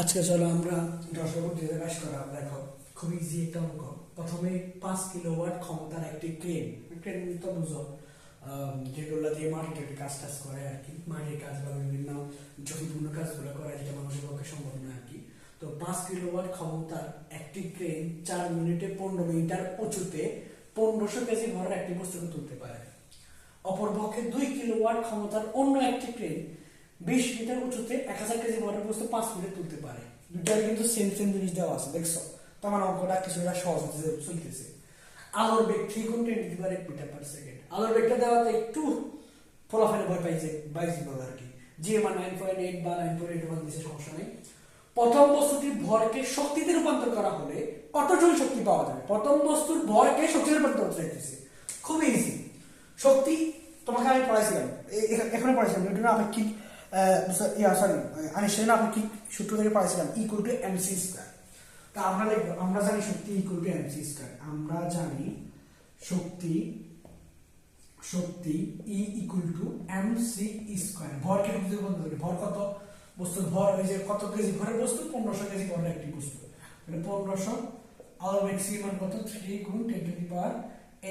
আজকে চলো আমরা দর্শক কাজ করা, দেখো, খুব ইজি একটা অঙ্ক। প্রথমে পাঁচ কিলোওয়াট ক্ষমতার একটি ক্রেন ক্রেন তো বুঝো। যেগুলো দিয়ে মাটিতে কাজ টাজ করে আর কি। মাটির কাজ বা বিভিন্ন ঝুঁকিপূর্ণ কাজগুলো করে, যেটা মানুষের পক্ষে সম্ভব না আর কি। তো পাঁচ কিলোওয়াট ক্ষমতার একটি ক্রেন চার মিনিটে পনেরো মিটার উঁচুতে পনেরোশো কেজি ভরের একটি বস্তুকে তুলতে পারে। অপরপক্ষে দুই কিলোওয়াট ক্ষমতার অন্য একটি ক্রেন বিশ মিটার উঁচুতে এক হাজার কেজি ভরের বস্তু পাঁচ মিনিটে তুলতে পারে। দুটার কিন্তু সেম সেম জিনিস দেওয়া আছে, দেখছ? তোমার অঙ্কটা কিছুটা সহজ চলতেছে। আলোর বেগ থ্রি গুণ টেন টু এক মিটার পার সেকেন্ড আলোর বেগটা দেওয়াতে একটু ফলাফলে ভয় পাইছে বাইশ বলে আর কি। জি আমার নাইন পয়েন্ট এইট বা নাইন পয়েন্ট এইট ওয়ান সমস্যা নেই। প্রথম বস্তুটির ভরকে শক্তিতে রূপান্তর করা হলে জুল শক্তি পাওয়া যাবে। প্রথম বস্তুর ভরকে শক্তিতে রূপান্তর করতে চাইতেছি। খুবই ইজি শক্তি তোমাকে আমি পড়াইছিলাম। এখানে পড়াইছিলাম নিউটনের আপেক্ষিক ইয়া সরি আইনস্টাইনের আপেক্ষিক সূত্র থেকে পড়াইছিলাম ইকুয়াল টু এমসি স্কয়ার তা আমরা লিখব আমরা জানি শক্তি ইকুয়াল টু এমসি স্কয়ার আমরা জানি শক্তি শক্তি E equal to M C square ভরকে শক্তিতে রূপান্তর করি ভর কত? বস্তুর ভর, ওই যে কত কেজি? ভরের বস্তু পনেরোশো কেজি ভরের একটি বস্তু। মানে পনেরোশো আলো ম্যাক্সিমাম কত? থ্রি গুণ ten to the power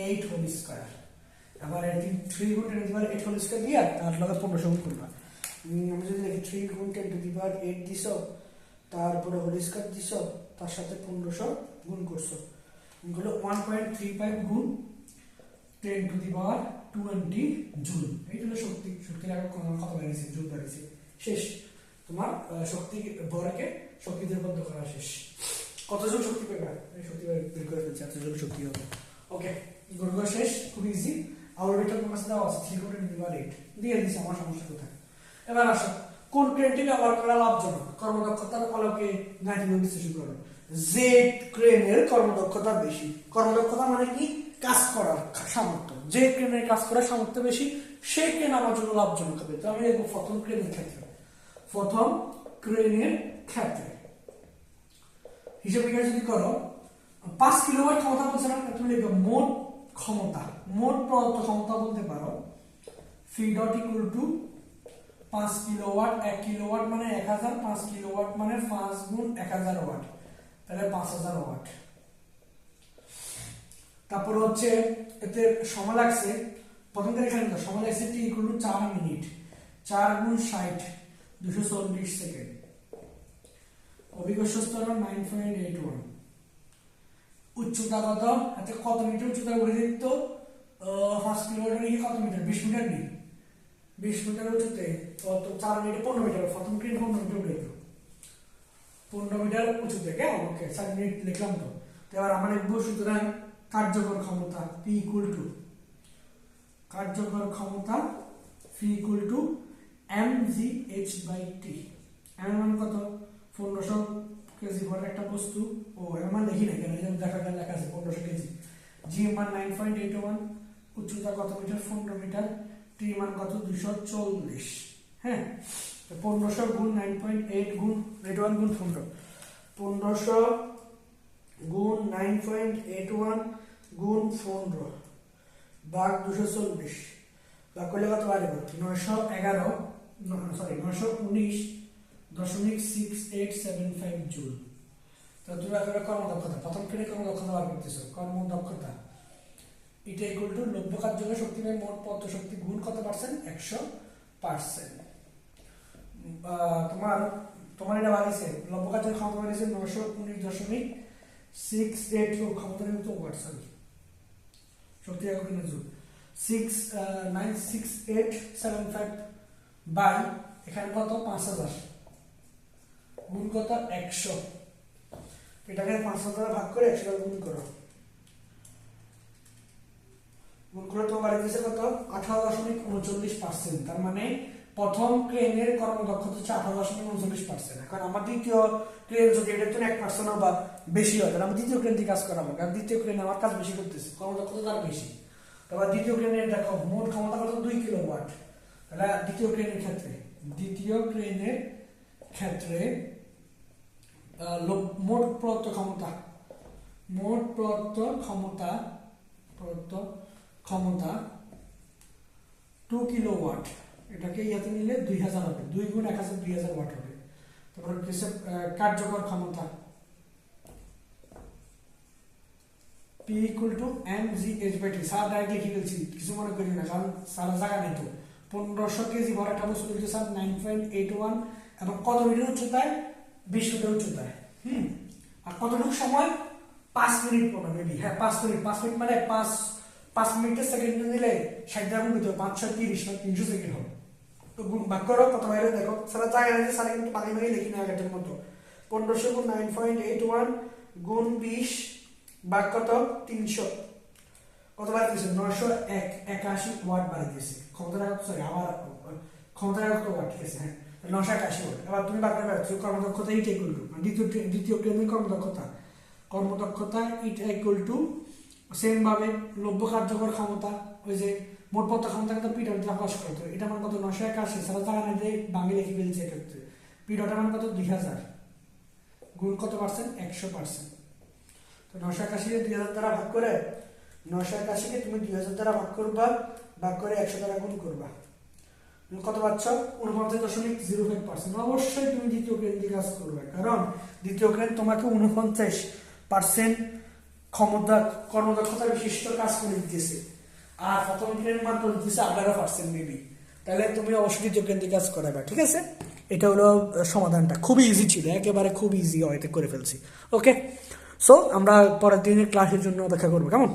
eight whole square আবার এটি থ্রি গুণ ten to the power eight whole square দিয়া, তার লগে পনেরোশো গুণ করবা। আমি যদি দেখি থ্রি গুণ ten to the power eight দিছ, তারপরে হোল স্কয়ার দিছ, তার সাথে পনেরোশো গুণ করছ। গুলো ওয়ান পয়েন্ট থ্রি ফাইভ গুণ ten to the power twenty joule এইটা হলো শক্তি, শক্তির আগে কত বেড়েছে জুল বেড়েছে শেষ। তোমার শক্তি ভরকে শক্তিতে রূপান্তর করা শেষ। কত জুল শক্তি পেবে? শক্তি বের করে ফেলছে এত জুল শক্তি হবে। ওকে গরুগুলো শেষ, খুব ইজি এটা তোমার দেওয়া আছে থ্রি করে নিবার এইট দিয়ে দিছে, আমার সমস্যা কোথায়? এবার আসো কোন ক্রেনটি ব্যবহার করা লাভজনক? কর্মদক্ষতার আলোকে নাইট্রোজেন বিশ্লেষণ করো জেড ক্রেনের কর্মদক্ষতা বেশি। কর্মদক্ষতা মানে কি? কাজ করার সামর্থ্য। যে ক্রেনের কাজ করার সামর্থ্য বেশি, সেই ক্রেন আমার জন্য লাভজনক হবে। তো আমি দেখব প্রথম ক্রেনের ক্ষেত্রে। প্রথম ক্রেনের ক্ষেত্রে। হিসাব যদি করো, পাঁচ কিলোওয়াট ক্ষমতা বলছে না? তুমি লিখবে মোট ক্ষমতা, মোট প্রদত্ত ক্ষমতা বলতে পারো ফি ডট ইকুয়াল টু পাঁচ কিলোওয়াট, এক কিলোওয়াট মানে এক হাজার, পাঁচ কিলোওয়াট মানে পাঁচ গুণ এক হাজার ওয়াট। তাহলে পাঁচ হাজার ওয়াট। তারপর হচ্ছে এতে সময় লাগছে, প্রথম থেকে এখানে সময় লাগছে টি ইকুয়াল চার মিনিট। চার গুণ ষাট, দুশো চল্লিশ সেকেন্ড। অভিজ্ঞ স্তর নাইন পয়েন্ট এইট ওয়ান উচ্চতা কত? এতে কত মিটার উচ্চতা উঠে দিত পাঁচ কিলোমিটার কত মিটার? বিশ মিটার নেই বিশ মিটার উঁচুতে, কত? চার মিনিটে পনেরো মিটার, প্রথম ক্রিন পনেরো মিটার উঠে পনেরো মিটার উঁচুতে কেমন ওকে চার মিনিট লিখলাম তো। এবার আমরা লিখব সুতরাং কার্যকর ক্ষমতা পি ইকুয়াল টু কার্যকর ক্ষমতা P equal to M G H by T M মান কত? পনেরোশো কেজি ভরের একটা বস্তু। ও এম মান লিখি না কেন? দেখা গেল, লেখা আছে পনেরোশো কেজি জি মান নাইন পয়েন্ট এইট ওয়ান উচ্চতা কত মিটার? পনেরো মিটার। টি মান কত? দুশো চল্লিশ। হ্যাঁ? পনেরোশো গুণ নাইন পয়েন্ট এইট গুণ এইট ওয়ান গুণ পনেরো। পনেরোশো গুণ নাইন পয়েন্ট এইট ওয়ান গুণ পনেরো। ভাগ দুশো চল্লিশ। ভাগ করলে কত পারবে নয়শো এগারো। সরি নয়শো উনিশ দশমিক six eight seven five joule. তো তুমি একেবারে কর্মদক্ষতা। প্রথম ক্রেডে কর্মদক্ষতা বার করতেছো। কর্মদক্ষতা। এটা ইকুয়াল টু লভ্য কার্যকর শক্তি বাই মোট পদ্ম শক্তি গুণ কত পার্সেন্ট একশো পার্সেন্ট তোমার তোমার এটা বাড়িয়েছে লভ্য কার্যকর ক্ষমতা বাড়িয়েছে নশো উনিশ দশমিক সিক্স এইট ক্ষমতা কিন্তু ওয়াট সরি শক্তি একক six nine six eight seven five by এখানে কত? পাঁচ হাজার। গুণ কত? একশো। এটাকে পাঁচ হাজার ভাগ করে একশো গুণ করো। গুণ করে তো বাড়ি দিয়েছে কত? আঠারো দশমিক উনচল্লিশ পার্সেন্ট তার মানে প্রথম ক্রেনের কর্মদক্ষতা হচ্ছে আঠারো দশমিক উনচল্লিশ পার্সেন্ট এখন আমার দ্বিতীয় ক্রেন যদি এটার জন্য এক পার্সেন্ট বা বেশি হয়, তাহলে আমি দ্বিতীয় ক্রেন দিয়ে কাজ করাবো। কারণ দ্বিতীয় ক্রেন আমার কাজ বেশি করতেছে, কর্মদক্ষতা তার বেশি। তারপর দ্বিতীয় ক্রেনের দেখো, মোট ক্ষমতা কত? দুই কিলো ওয়াট তাহলে দ্বিতীয় ক্রেনের ক্ষেত্রে, দ্বিতীয় ক্রেনের ক্ষেত্রে মোট প্রদত্ত ক্ষমতা, মোট প্রদত্ত ক্ষমতা, প্রদত্ত ক্ষমতা টু কিলো ওয়াট এটাকে ইয়াতে নিলে দুই হাজার হবে দুই গুণ এক হাজার, দুই হাজার ওয়াট হবে। তারপর হচ্ছে কার্যকর ক্ষমতা। P equal to M G H by T sir direct লিখে ফেলছি, কিছু মনে করি না, কারণ সারা জায়গা নেই তো। পনেরোশো কেজি ভর একটা বস্তু তুলছে sir nine point eight one এবং কত মিটার উচ্চতায়? বিশ মিটার উচ্চতায়। হুম। আর কতটুকু সময়? পাঁচ মিনিট পড়বে মেবি হ্যাঁ পাঁচ মিনিট। পাঁচ মিনিট মানে পাঁচ পাঁচ মিনিটের সেকেন্ড দিলে ষাট গ্রাম দিতে পাঁচশো তিরিশ না তিনশো সেকেন্ড হবে। তো গুণ ভাগ করো কত বাইরে দেখো, সারা জায়গা আছে সারা কিন্তু পানি মারি লিখি না আগের মতো পনেরোশো গুণ নাইন পয়েন্ট এইট ওয়ান গুণ বিশ, ভাগ কত? তিনশো। কত বার দিয়েছে? নয়শো এক, একাশি ওয়াট বাড়ি দিয়েছে। ক্ষমতা সরি আবার ক্ষমতা কত ওয়াট ঠিক আছে হ্যাঁ নশো একাশি ওয়াট। এবার তুমি বাদ দেবে কর্মদক্ষতা ইট ইকুয়াল টু দ্বিতীয় দ্বিতীয় কেন্দ্রের কর্মদক্ষতা। কর্মদক্ষতা ইট ইকুয়াল টু সেম ভাবে লভ্য কার্যকর ক্ষমতা, ওই যে মোট পত্র ক্ষমতা কিন্তু পিডট প্রকাশ করতে এটা আমার কত? নশো একাশি। সারা জায়গা না দিয়ে বাঙালি লিখে ফেলছে এক্ষেত্রে। পিডট আমার কত? দুই হাজার। গুণ কত পার্সেন্ট একশো পার্সেন্ট তো নশো একাশিকে দুই হাজার দ্বারা ভাগ করে নশো একাশিকে তুমি দুই হাজার দ্বারা ভাগ করবা, ভাগ করে একশো দ্বারা গুণ করবা। কত পাচ্ছ? উনপঞ্চাশ দশমিক জিরো ফাইভ পার্সেন্ট অবশ্যই তুমি দ্বিতীয় ক্রেন দিয়ে কাজ করবে। কারণ দ্বিতীয় গ্রেড তোমাকে উনপঞ্চাশ পার্সেন্ট ক্ষমতা কর্মদক্ষতা বিশিষ্ট কাজ করে দিতেছে। আর প্রথম দিনের মাত্র দিতেছে আঠারো পার্সেন্ট মেবি তাহলে তুমি অবশ্যই যোগ্যান্তি কাজ করাবে, ঠিক আছে? এটা হলো সমাধানটা। খুবই ইজি ছিল, একেবারে খুব ইজি হয়তো করে ফেলছি। ওকে সো আমরা পরের দিনের ক্লাসের জন্য অপেক্ষা করব, কেমন?